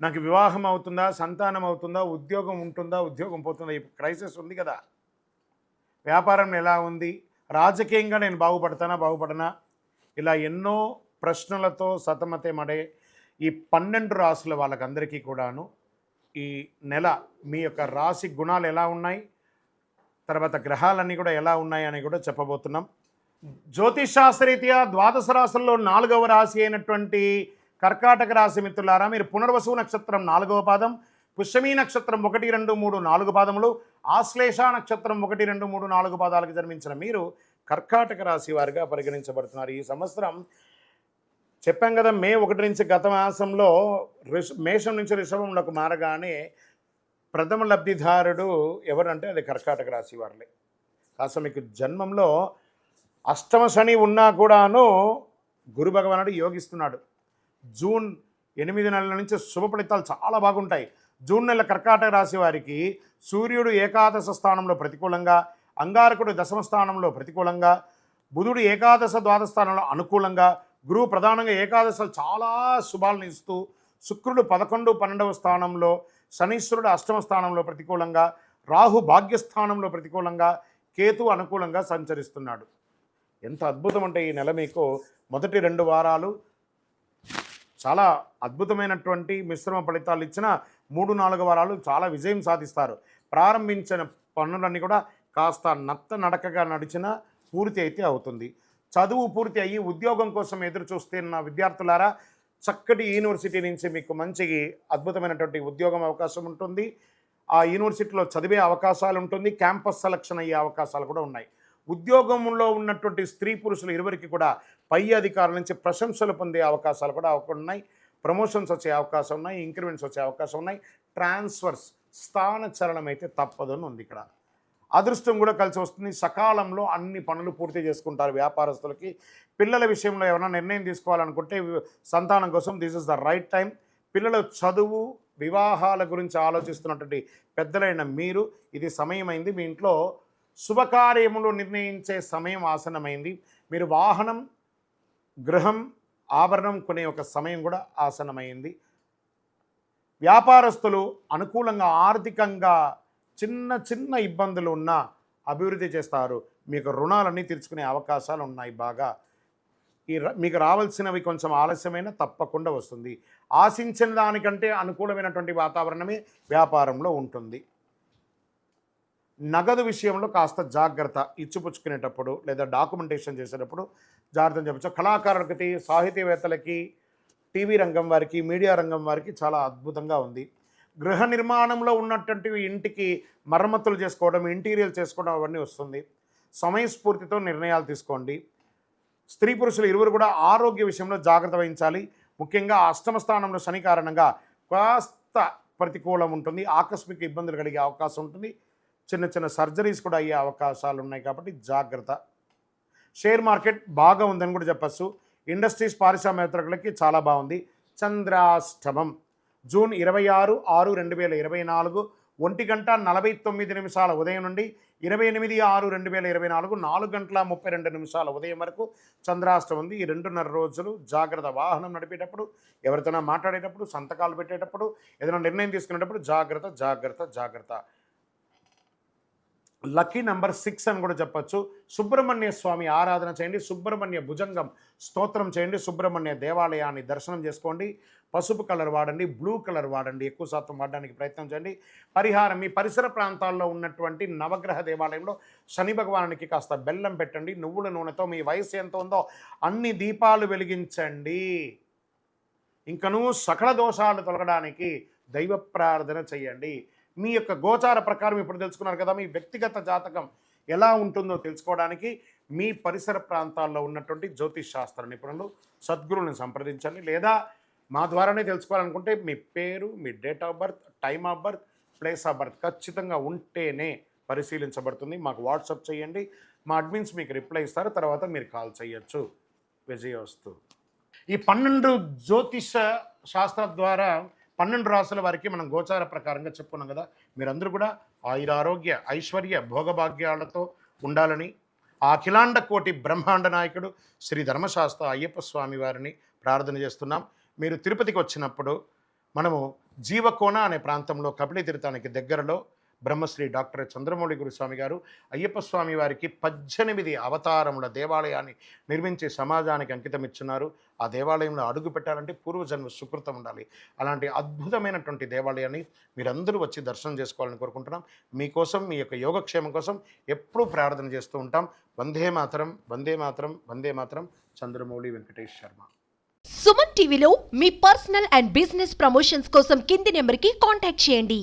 నాకు వివాహం అవుతుందా సంతానం అవుతుందా ఉద్యోగం ఉంటుందా ఉద్యోగం పోతుందా ఈ క్రైసిస్ ఉంది కదా. వ్యాపారం ఎలా ఉంది? రాజకీయంగా నేను బాగుపడతానా బాగుపడనా? ఇలా ఎన్నో ప్రశ్నలతో సతమతమడే ఈ పన్నెండు రాసుల వాళ్ళకందరికీ కూడాను ఈ నెల మీ యొక్క రాశి గుణాలు ఎలా ఉన్నాయి? తర్వాత గ్రహాలన్నీ కూడా ఎలా ఉన్నాయి అని కూడా చెప్పబోతున్నాం. జ్యోతిష్ శాస్త్రరీత్యా ద్వాదశ రాశుల్లో నాలుగవ రాశి అయినటువంటి కర్కాటక రాశి మిత్రులారా మీరు పునర్వసు నక్షత్రం నాలుగవ పాదం పుష్యమీ నక్షత్రం ఒకటి రెండు మూడు నాలుగు పాదములు ఆశ్లేష నక్షత్రం ఒకటి రెండు మూడు నాలుగు పాదాలకు జన్మించిన మీరు కర్కాటక రాశి వారిగా పరిగణించబడుతున్నారు. ఈ సంవత్సరం చెప్పాం కదా మే ఒకటి నుంచి గత మాసంలో రిష మేషం నుంచి రిషభంలోకి మారగానే ప్రథమ లబ్ధిదారుడు ఎవరంటే అది కర్కాటక రాశి వారులే. కాస్త మీకు జన్మంలో అష్టమ శని ఉన్నా కూడాను గురు భగవానుడు యోగిస్తున్నాడు. జూన్ ఎనిమిది నెలల నుంచి శుభ ఫలితాలు చాలా బాగుంటాయి. జూన్ నెల కర్కాటక రాశి వారికి సూర్యుడు ఏకాదశ స్థానంలో ప్రతికూలంగా అంగారకుడు దశమ స్థానంలో ప్రతికూలంగా బుధుడు ఏకాదశ ద్వాదశ స్థానంలో అనుకూలంగా గురువు ప్రధానంగా ఏకాదశలు చాలా శుభాలను ఇస్తూ శుక్రుడు పదకొండు పన్నెండవ స్థానంలో శనీశ్వరుడు అష్టమ స్థానంలో ప్రతికూలంగా రాహు భాగ్యస్థానంలో ప్రతికూలంగా కేతు అనుకూలంగా సంచరిస్తున్నాడు. ఎంత అద్భుతం అంటే ఈ నెల మీకు మొదటి రెండు వారాలు చాలా అద్భుతమైనటువంటి మిశ్రమ ఫలితాలు ఇచ్చిన మూడు నాలుగు వారాలు చాలా విజయం సాధిస్తారు. ప్రారంభించిన పనులన్నీ కూడా కాస్త నత్త నడకగా నడిచిన పూర్తి అయితే అవుతుంది. చదువు పూర్తి అయ్యి ఉద్యోగం కోసం ఎదురు చూస్తున్న విద్యార్థులారా చక్కటి యూనివర్సిటీ నుంచి మీకు మంచి అద్భుతమైనటువంటి ఉద్యోగం అవకాశం ఉంటుంది. ఆ యూనివర్సిటీలో చదివే అవకాశాలు ఉంటుంది. క్యాంపస్ సెలక్షన్ అయ్యే అవకాశాలు కూడా ఉన్నాయి. ఉద్యోగంలో ఉన్నటువంటి స్త్రీ పురుషులు ఇరువురికి కూడా పై అధికారుల నుంచి ప్రశంసలు పొందే అవకాశాలు కూడా ఉన్నాయి. ప్రమోషన్స్ వచ్చే అవకాశం ఉన్నాయి. ఇంక్రిమెంట్స్ వచ్చే అవకాశం ఉన్నాయి. ట్రాన్స్ఫర్స్ స్థాన చలనం అయితే తప్పదు అని ఉంది ఇక్కడ. అదృష్టం కూడా కలిసి వస్తుంది. సకాలంలో అన్ని పనులు పూర్తి చేసుకుంటారు వ్యాపారస్తులకి. పిల్లల విషయంలో ఏమైనా నిర్ణయం తీసుకోవాలనుకుంటే సంతానం కోసం this is the right time పిల్లల చదువు వివాహాల గురించి ఆలోచిస్తున్నటువంటి పెద్దలైన మీరు ఇది సమయమైంది. మీ ఇంట్లో శుభకార్యములు నిర్ణయించే సమయం ఆసనమైంది మీరు వాహనం గృహం ఆభరణం కొనే ఒక సమయం కూడా ఆసనమైంది వ్యాపారస్తులు అనుకూలంగా ఆర్థికంగా చిన్న చిన్న ఇబ్బందులు ఉన్నా అభివృద్ధి చేస్తారు. మీకు రుణాలన్నీ తీర్చుకునే అవకాశాలు ఉన్నాయి బాగా. ఈ మీకు రావాల్సినవి కొంచెం ఆలస్యమైన తప్పకుండా వస్తుంది. ఆశించిన దానికంటే అనుకూలమైనటువంటి వాతావరణమే వ్యాపారంలో ఉంటుంది. నగదు విషయంలో కాస్త జాగ్రత్త ఇచ్చిపుచ్చుకునేటప్పుడు లేదా డాక్యుమెంటేషన్ చేసేటప్పుడు జాగ్రత్త చెప్పచ్చు. కళాకారులకి సాహితీవేత్తలకి టీవీ రంగం వారికి మీడియా రంగం వారికి చాలా అద్భుతంగా ఉంది. గృహ నిర్మాణంలో ఉన్నటువంటి ఇంటికి మరమ్మతులు చేసుకోవడం ఇంటీరియర్ చేసుకోవడం అవన్నీ వస్తుంది. సమయస్ఫూర్తితో నిర్ణయాలు తీసుకోండి. స్త్రీ పురుషులు ఇరువురు కూడా ఆరోగ్య విషయంలో జాగ్రత్త వహించాలి. ముఖ్యంగా అష్టమ స్థానంలో శని కారణంగా కాస్త ప్రతికూలం ఉంటుంది. ఆకస్మిక ఇబ్బందులు కలిగే అవకాశం ఉంటుంది. చిన్న చిన్న సర్జరీస్ కూడా అయ్యే అవకాశాలు ఉన్నాయి కాబట్టి జాగ్రత్త. షేర్ మార్కెట్ బాగా ఉందని కూడా చెప్పచ్చు. ఇండస్ట్రీస్ పారిశ్రామికవేత్తలకి చాలా బాగుంది. చంద్రాష్టమం. జూన్ ఇరవై ఆరు ఆరు రెండు వేల ఇరవై నాలుగు ఒంటి గంట నలభై తొమ్మిది నిమిషాల ఉదయం నుండి ఇరవై ఎనిమిది ఆరు రెండు వేల ఇరవై నాలుగు నాలుగు గంటల ముప్పై రెండు నిమిషాల ఉదయం వరకు చంద్రాష్టమం ఉంది. ఈ రెండున్నర రోజులు జాగ్రత్త వాహనం నడిపేటప్పుడు ఎవరితోనో మాట్లాడేటప్పుడు సంతకాలు పెట్టేటప్పుడు ఏదైనా నిర్ణయం తీసుకునేటప్పుడు జాగ్రత్త జాగ్రత్త జాగ్రత్త. లక్కీ నెంబర్ సిక్స్ అని కూడా చెప్పచ్చు. సుబ్రహ్మణ్య స్వామి ఆరాధన చేయండి. సుబ్రహ్మణ్య భుజంగం స్తోత్రం చేయండి. సుబ్రహ్మణ్య దేవాలయాన్ని దర్శనం చేసుకోండి. పసుపు కలర్ వాడండి. బ్లూ కలర్ వాడండి. ఎక్కువ శాతం వాడడానికి ప్రయత్నం చేయండి. పరిహారం మీ పరిసర ప్రాంతాల్లో ఉన్నటువంటి నవగ్రహ దేవాలయంలో శని భగవానికి కాస్త బెల్లం పెట్టండి. నువ్వుల నూనెతో మీ వయసు ఎంత ఉందో అన్ని దీపాలు వెలిగించండి. ఇంకనూ సకల దోషాలు తొలగడానికి దైవ ప్రార్థన చేయండి. మీ యొక్క గోచార ప్రకారం ఇప్పుడు తెలుసుకున్నారు కదా మీ వ్యక్తిగత జాతకం ఎలా ఉంటుందో తెలుసుకోవడానికి మీ పరిసర ప్రాంతాల్లో ఉన్నటువంటి జ్యోతిష్ శాస్త్ర నిపుణులు సద్గురువుని సంప్రదించండి. లేదా మా ద్వారానే తెలుసుకోవాలనుకుంటే మీ పేరు మీ date of birth time of birth place of birth ఖచ్చితంగా ఉంటేనే పరిశీలించబడుతుంది. మాకు వాట్సాప్ చేయండి మా అడ్మిన్స్ మీకు రిప్లై ఇస్తారు తర్వాత మీరు కాల్ చేయొచ్చు. విజయోస్తు ఈ పన్నెండు జ్యోతిష శాస్త్ర ద్వారా పన్నెండు రాసుల వారికి మనం గోచార ప్రకారంగా చెప్పుకున్నాం కదా. మీరందరూ కూడా ఆయుర ఆరోగ్య ఐశ్వర్య భోగభాగ్యాలతో ఉండాలని ఆ అఖిలాండ కోటి బ్రహ్మాండ నాయకుడు శ్రీ ధర్మశాస్త్ర అయ్యప్ప స్వామి వారిని ప్రార్థన చేస్తున్నాం. మీరు తిరుపతికి వచ్చినప్పుడు మనము జీవకోన అనే ప్రాంతంలో కపిలి తీర్థానికి దగ్గరలో బ్రహ్మశ్రీ డాక్టర్ చంద్రమౌళి గురుస్వామి గారు అయ్యప్ప స్వామి వారికి పద్దెనిమిది అవతారముల దేవాలయాన్ని నిర్మించి సమాజానికి అంకితం ఇచ్చున్నారు ఆ దేవాలయంలో అడుగు పెట్టాలంటే పూర్వజన్మ సుకృతం ఉండాలి. అలాంటి అద్భుతమైనటువంటి దేవాలయాన్ని మీరందరూ వచ్చి దర్శనం చేసుకోవాలని కోరుకుంటున్నాం. మీకోసం మీ యొక్క యోగక్షేమం కోసం ఎప్పుడూ ప్రార్థన చేస్తూ ఉంటాం. వందే మాత్రం వందే మాత్రం వందే మాత్రం. చంద్రమౌళి వెంకటేష్ శర్మ. సుమన్ టీవీలో మీ పర్సనల్ అండ్ బిజినెస్ ప్రమోషన్స్ కోసం కింది నెంబర్కి కాంటాక్ట్ చేయండి.